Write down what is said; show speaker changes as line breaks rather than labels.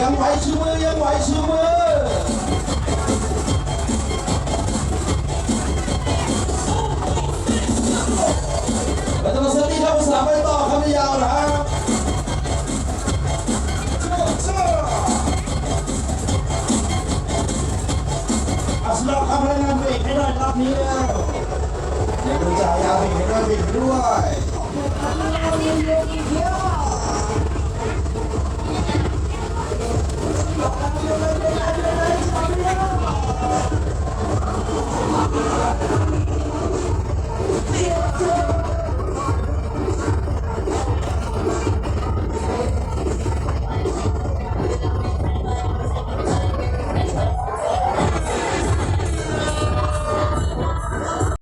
ยังไหวชูมือยังไหวชูมือเราจะมาเซอร์นี่ครับภาษาไปต่อครับยาวนะครับอัสลามครับรายงานเบรกให้หน่อยรอบนี้แล้วเดี๋ยวจ่ายยาวเบรกให้ด้วยเบรกด้วย
Thank you.